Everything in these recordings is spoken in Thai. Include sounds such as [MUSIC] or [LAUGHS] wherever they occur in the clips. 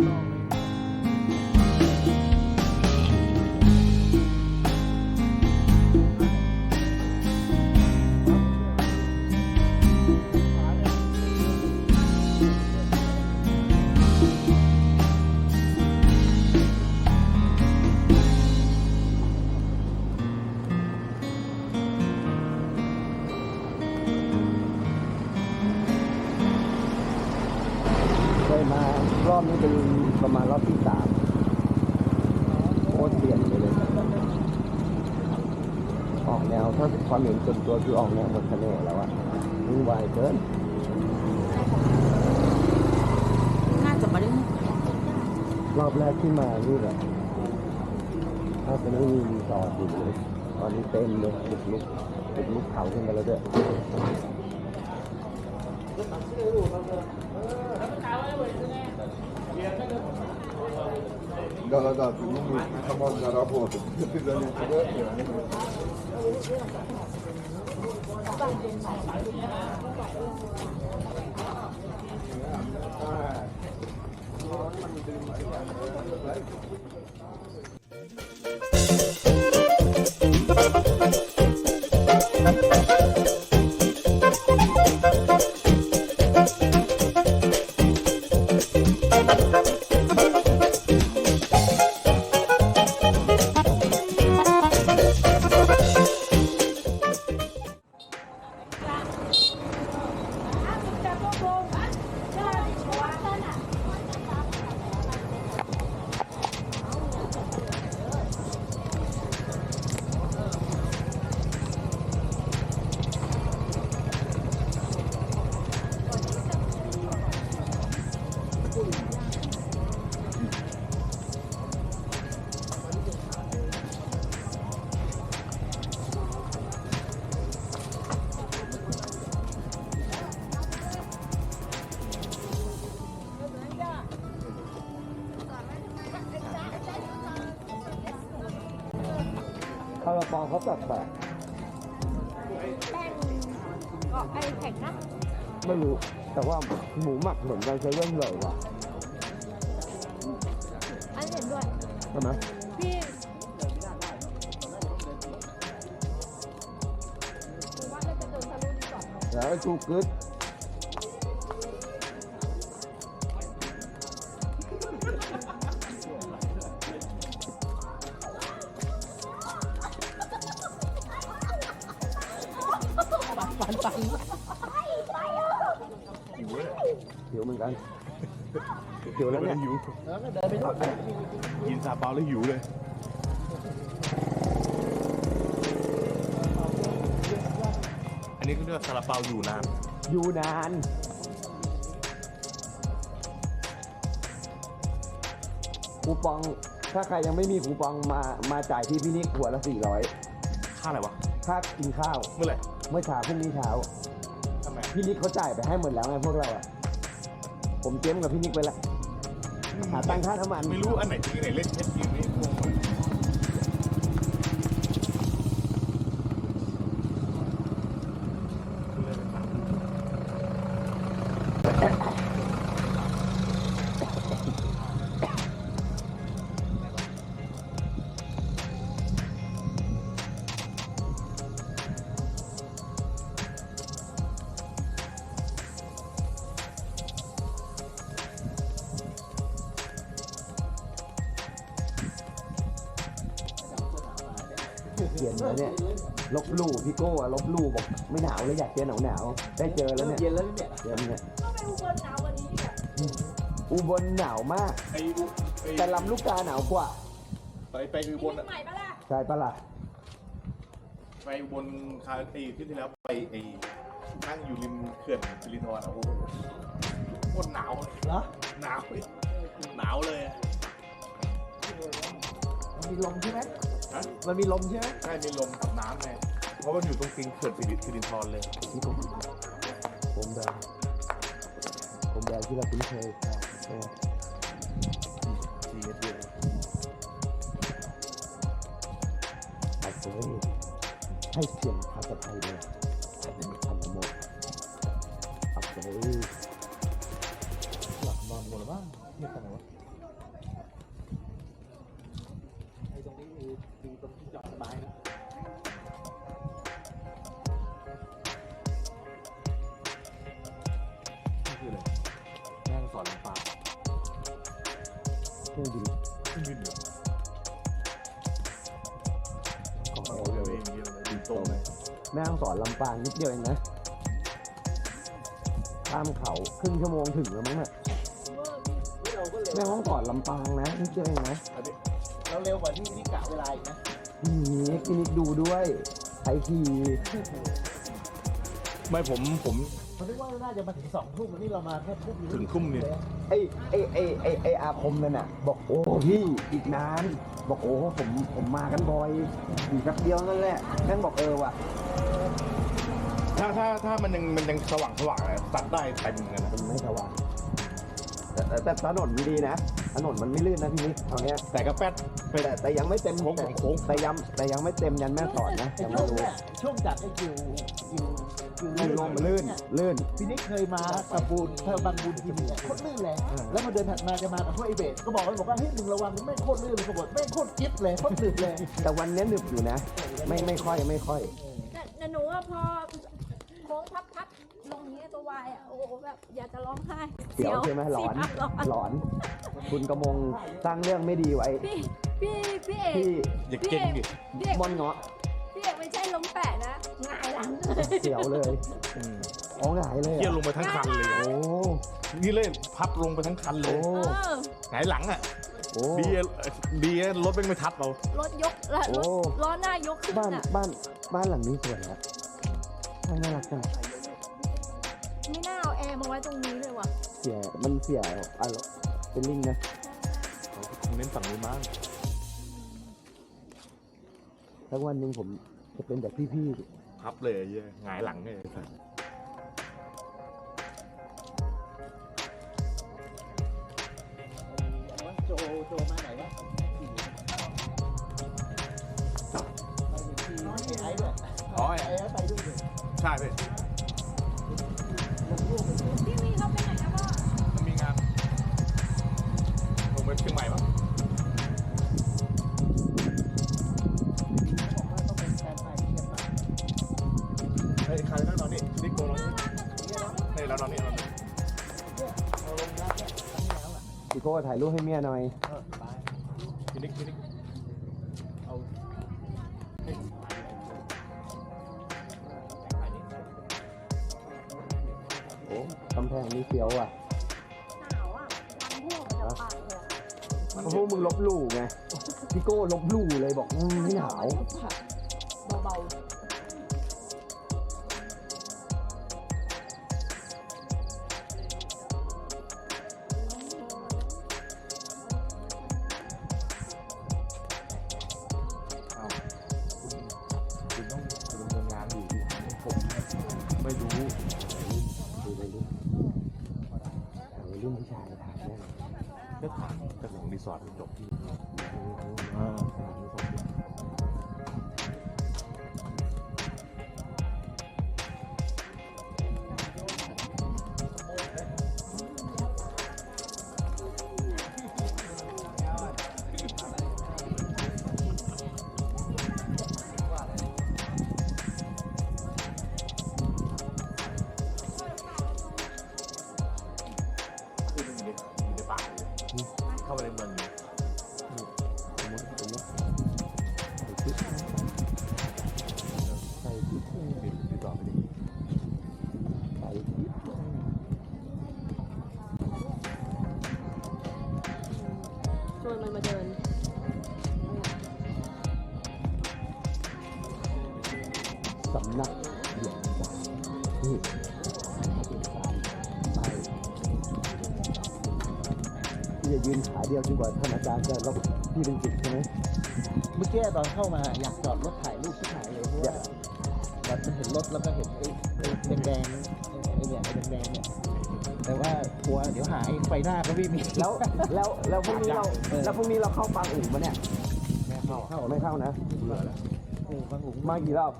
song. ถ้าความเห็นส่วนตัวคือออกแนวหมดเสน่ห์แล้วอะวุ่นวายเกิน น่าจะไม่ได้รอบแรกที่มานี่แบบถ้าจะไม่มีรีสอร์ทอยู่เลยตอนนี้เต็มเลยบุกลุกบุกลุกเขาขึ้นไปแล้วด้วยเออ Да, да, да, ты думаешь, что можно работать. [LAUGHS] ปองเขาแปลกแป้งก็ไอแข็งนะๆไม่รู้ แต่ว่าหมูหมักเหมือนกันเซเว่นเลยว่ะอันนี้เห็นด้วย ใช่ไหมพี่คือว่าน่าจะโดนทะลุดีกว่าแล้วไอ้ชู กึดหิวเหมือนกันหิวแล้วเนี่ยหิวกินซาเปาแล้วหิวเลยอันนี้ก็เรียกว่าซาลาเปาอยู่นานอยู่นานคูปอง ถ้าใครยังไม่มีคูปองมามาจ่ายที่พี่นิกหัวละสี่ร้อยค่าอะไรวะ ค่ากินข้าวเมื่อไหร่ เมื่อเช้าพรุ่งนี้เช้าทำไมพี่นิกเขาจ่ายไปให้หมดแล้วไงพวกเราอะผมเตรียมกับพี่นิกไปแล้วหาตังค่าน้ำมันไม่รู้อันไหนจริงอันไหนเล่นเท็จจริ เขียนแล้วเนี่ยลบลู่พี่โก้อะลบลู่บอกไม่หนาวเลยอยากเจอหนาวหนาวๆได้เจอแล้วเนี่ยเย็นแล้วเนี่ยเย็นเนี่ยก็ไปอุบลหนาวกว่านี้อะอุบลหนาวมากไอ้ไอ้แต่ลำลูกกาหนาวกว่าไปไปคือบนอะใหม่ปะล่ะใช่ปะล่ะไปบนคาไอ้ที่ที่แล้วไปไอ้นั่งอยู่ริมเขื่อนสิรินธรอะโอ้โหโคตรหนาวเลยเหรอหนาวเลยหนาวเลยอะมันมีลมใช่ไหม ฮะ มันมีลมใช่ไหมใช่มีลมกับน้ำไงเพราะมันอยู่ตรงกลางเขื่อนสิริสิรินธรเลยนี่ผมผมแดงผมแดงที่เราคุ้นเคยใช่ไหมทีเอสเยอะเอาเฟ้ยให้เสียงภาษาไทยเลยเป็นคำหมดเอาเฟ้ยหลับนอนหมดแล้วบ้างเงียบกันไหนวะ เลยแม่งสอนลำปางนิดเดียวเองนะข้ามเขาครึ่งชั่วโมงถึงแล้วมั้งน่ะเวอร์เราก็เร็วแม่ห้องก่อนลำปางนะนี่เจอเองนะเราเร็วกว่าที่ที่กะเวลาอีกนะนี่กินิกดูด้วยไทยขี่ไม่ผมผมผมนึกว่าน่าจะมาถึงสองทุ่มวันนี้เรามาแค่ทุ่มถึงทุ่มเนี่ยไอ้ไอ้ไอ้ไอ้ไอ้อาคมนั่นน่ะ บอกโอ้พี่อีกนาน บอกโอ้ผมผมมากันบ่อยอีกแป๊บเดียวนั่นแหละแม่งบอกเออว่ะ ถ้าถ้าถ้ามันยังมันยังสว่างสว่างอะตัดได้เต็มเหมือนกันนะมันไม่สว่างแต่แต่แต่ถนนมันดีนะถนนมันไม่ลื่นนะพี่นิกตอนเนี้ยแต่ก็แป๊ดไปแต่แต่ยังไม่เต็มโค้งของโค้ง แต่ยังแต่ยังไม่เต็มยันแม่สอดนะไอ้ยังช่ไม่วงรู้เนี้ยช่วงจากไอ้กิวกิวกิวลื่นลงมันลื่นลื่น พี่นิกเคยมากับบูนเธอบางบูนทีมเนี่ยโคตรลื่นเลยอ่าแล้วมาเดินถัดมาจะมากับพวกไอเบสก็บอกเลยบอกว่าเฮ้ยมึงระวังมึงไม่งโคตรลื่นเลยกบฏไม่งโคตรกิ๊บเลยโคตรลื่นเลย แต่วันเนี้ยหนึบอยู่นะ ไม่ไม่ค่อยไม่ค่อย แต่แต่หนูว่าพอโค้ง พับพับลงนี้ตัววายอะโอ้โหแบบอยากจะร้องไห้เสียวใช่ไหมหลอน เสียวร้อนหลอน คุณกระมงสร้างเรื่องไม่ดีไว้ พี่พี่พี่เอกที่อย่าเก่งดิพี่เอกมอนเงาะพี่เอกไม่ใช่ล้มแปะนะหงายหลังเลยเสียวเลยอืมอ๋อหงายเลยเกี่ยวอะลงไปทั้งคันเลย โอ้นี่เลยพับลงไปทั้งคันเลโอ้ยเออหงายหลังอะโอ้ ดีอะดีอะรถเป็นไม่ทับเรา รถยกแล้วรถโอ้ ล้อหน้ายกขึ้นบ้านอะบ้านบ้านหลังนี้สวยอะ น่าน่ารักจังไม่น่าเอาแอร์มาไว้ตรงนี้เลยว่ะเสียมันเสียอะไรเป็นลิงนะคงเน้นฝั่งนี้มั้งสักวันหนึ่งผมจะเป็นแบบพี่พับเลยไอ้เหี้ยหงายหลังเลยไอ้สัส ใช่พี่พี่วีเขาไปไหนนะพ่อมันมีงานลงไปเชียงใหม่ปะบอกว่าต้องเป็นแฟนไทยที่กันมาเฮ้ยใครนั่งนอนนี่นี่โกนอนนี่เฮ้ยเรานอนนี่เรานอนนี่เราลงรักเนี่ยครั้งที่แล้วอะๆพี่โก้ถ่ายรูปให้เมียหน่อย เออ ลบหลู่เลยบอกอืมไม่หนาวเบาเอาคุณต้องดำเนินงานอยู่ผมไม่รู้ดูเลยลูกถามวัยรุ่นผู้ชายถามแน่นอนก็ถามเจ้าของรีสอร์ทจบที่ วนมันมาเดินสำนักเหยียบสายนี่ที่จะยืนขาเดียวจนกว่าท่านอาจารย์จะรับพี่เป็นจิตใช่ไหมเมื่อกี้ตอนเข้ามาอยากจอดรถถ่ายรูปที่ถ่ายเลยเพราะว่าแบบมันเห็นรถแล้วก็เห็นไอ้ไอ้แดงๆไอ้เนี่ยไอ้แดงๆเนี่ย แต่ว่ากลัวเดี๋ยวหายไฟหน้าก็ไม่มีแล้วแล้วแล้วพรุ่งนี้เราแล้วพรุ่งนี้เราเข้าปังอุ่มมาเนี่ยไม่เข้าเข้าไม่เข้านะโอ้บางหูมากี่รอบ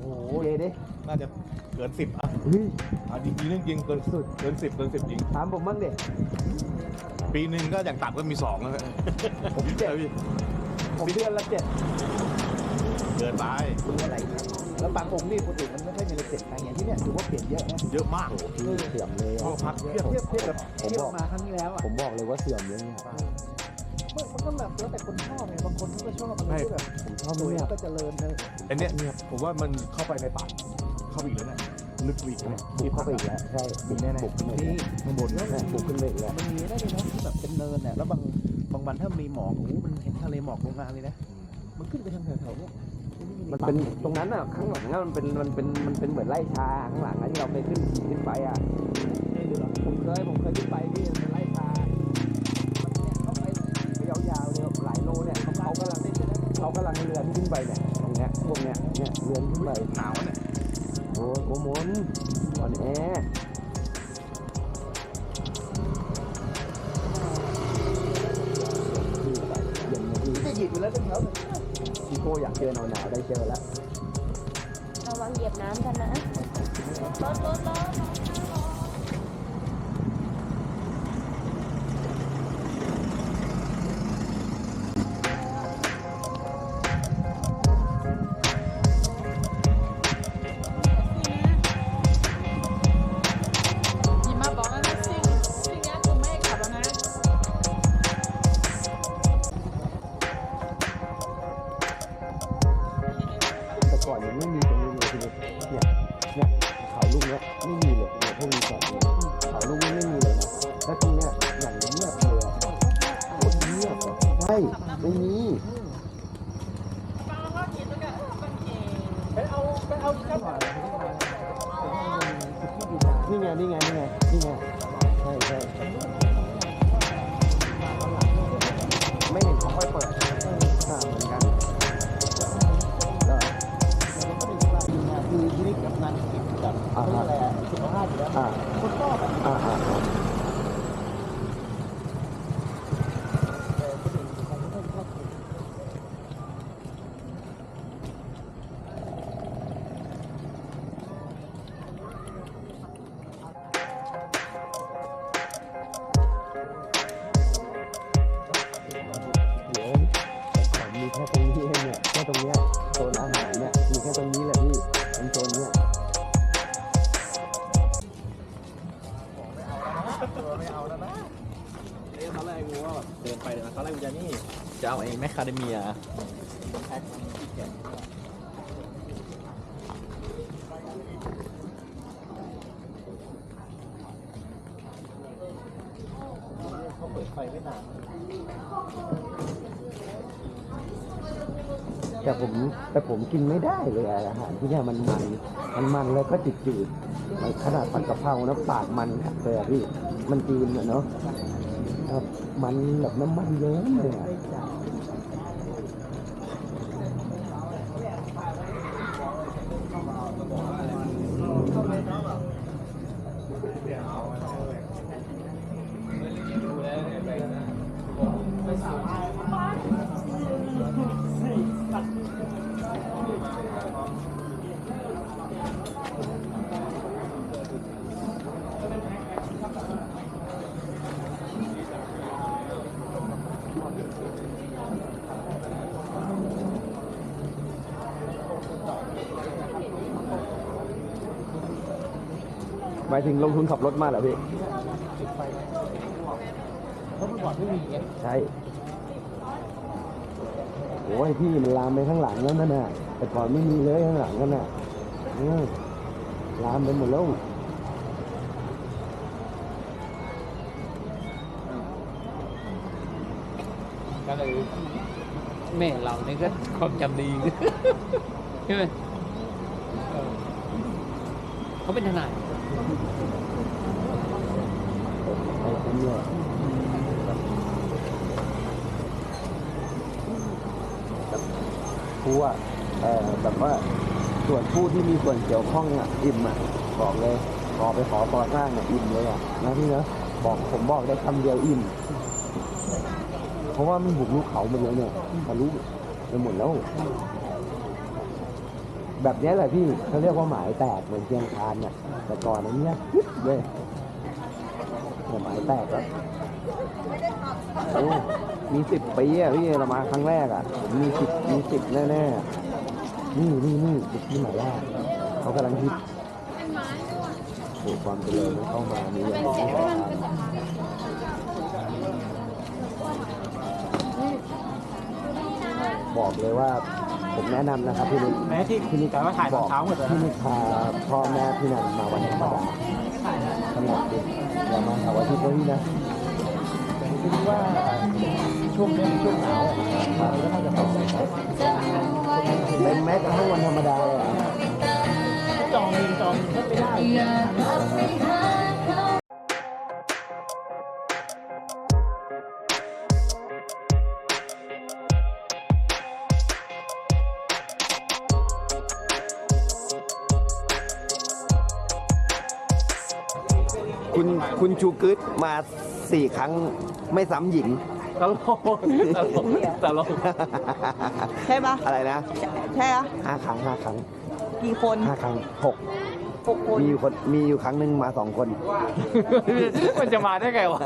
โอ้โหเยดิน่าจะเกินสิบอะเฮ้ยอะจริงๆเรื่องจริงเกินสุดเกินสิบเกินสิบจริงถามผมบ้างดิปีหนึ่งก็อย่างต่ำก็มีสองแล้วผมเจอพี่ผมเดือนละเจ็ดเกินไปรู้อะไรครับ แล้วบางองค์นี่ปกติมันไม่ค่อยมีอะไรเปลี่ยนแปลงอย่างที่เนี่ยถือว่าเปลี่ยนเยอะนะเยอะมากพี่เสื่อมเลยพวอะกพักเทียบเทียบเทียบกับผมเทียบบอก มาครั้งที่แล้วอะผมบอกเลยว่าเสื่อมเยอะเนี่ย มันมันก็แบบแล้วแต่คนชอบไงบางคนเขาก็ชอบอะไรที่แบบผมชอบสวยเงียบก็เจริญเลยอันเนี้ยผมว่ามันเข้าไปในป่าเข้าไปอีกแล้วเนี่ยลึกอีกนะบุกเข้าไปอีกแล้วใช่บุกแน่ๆบุกขึ้นไปอีกนี่แล้วข้างบนแล้วเนี่ยบุกขึ้นไปอีกแล้วมันมีได้เลยนะที่แบบเป็นเนินเนี่ยแล้วบางบางวันถ้ามีหมอกโอ้โหมันเห็นทะเลหมอกโรงงานเลยนะมันขึ้นไปทางแถวๆเนี้ย มันเป็นตรงนั้นอะข้างหลังอะมันเป็นมันเป็นมันเป็นเหมือนไร่ชาข้างหลังอะที่เราไปขึ้นขี่ขึ้นไปอะผมเคยผมเคยขึ้นไปพี่มันเป็นไร่ชามันเนี่ยเข้าไปยาวๆเนี่ยหลายโลเนี่ยเขาเขากำลังเขากำลังเรือนขึ้นไปเนี่ยตรงเนี้ยพวกเนี้ยเนี่ยเรือนขึ้นไปขาวเนี่ยโอ้ยโกมนอ่อนแอ โกอยากเจอหนาวหนาวได้เจอแล้วระวังเหยียบน้ำกันนะรถรถรถ นี่ไงใช่ใช่ไม่เห็นเขาค่อยเปิดอ่าเหมือนกันก็คือชีวิตกับงานกิจกับเขาเรียกอะไรสุขภาพอยู่แล้วคนก็อ่าอ่า เดี๋ยวแต่ก่อนมีแค่ตรงนี้เองเนี่ยแค่ตรงเนี้ยโซนอาหารเนี่ยมีแค่ตรงนี้แหละพี่ตรงโซนเนี้ยตอนแรกกูว่าแบบเดินไปเดินมาตอนแรกกูจะนี่จะเอาไอ้แมคคาเดเมียแพ็คที่แขนเขาเปิดไฟไม่นาน แต่ผมแต่ผมกินไม่ได้เลยอาหารที่เนี่ยมันมันมันมันแล้วก็จืดจืดๆขนาดผัดกะเพรานะปากมันเลยอะพี่มันจีนอะเนาะครับมันแบบน้ำมันเยอะเลยอะ หมายถึงลงทุนขับรถมากเหรอพี่ราะเมื่อก่อนไม่มีใช่โอ้ยพี่มันลามไปข้างหลังแล้วนั่นน่ะ แต่ก่อนไม่มีเลยข้างหลังนั่นน่ะอืมลามไปหมดแล้วก็เลยแม่เรานี่ก็ความจำดีใช่ไหมเขาเป็นทนายไอ้คนเนี่ย ผู้อะเอ่อแบบว่าส่วนผู้ที่มีส่วนเกี่ยวข้องอะอิ่มอะบอกเลยขอไปขอต่อสร้างอะอิ่มเลยอะนะพี่เนาะบอกผมบอกได้คำเดียวอิ่มเพราะว่ามันบุกลูกเขาหมดเลยเนี่ยทะลุไปหมดแล้ว แบบนี้แหละพี่เขาเรียกว่าหมายแตกเหมือนเชียงคานเนี่ยแต่ก่อนอันเนี้ยกิ๊บเลยหมายแตกแล้วโอ้มีสิบปีอะพี่เรามาครั้งแรกอะมีสิบมีสิบแน่ๆนี่นี่นี่จุดที่หมายแรกเขากำลังฮิตโอ้ความเจริญมันเข้ามามีอย่างบอกเลยว่า ผมแนะนำนะครับพี่นิกแม้ที่คลินิกว่าถ่ายตอนเช้าหมดเลยพี่นิกพาพ่อแม่พี่นันมาวันธรรมดาสงบดีอย่ามาเสาร์อาทิตย์นะพี่นะคิดว่าช่วงนี้เป็นช่วงหนาวอะมันก็น่าจะตกเป็นแม้กระทั่งวันธรรมดาเลยเหรอจองเองจองก็ไม่ได้ คุณคุณชูกึดมาสี่ครั้งไม่ซ้ำหญิง ตลกตลกตลกใช่ปะอะไรนะใช่อะห้าครั้งห้าครั้งกี่คนห้าครั้งหกหกคน มีอยู่คนมีอยู่ครั้งหนึ่งมาสองคน มันจะมาได้ไงวะ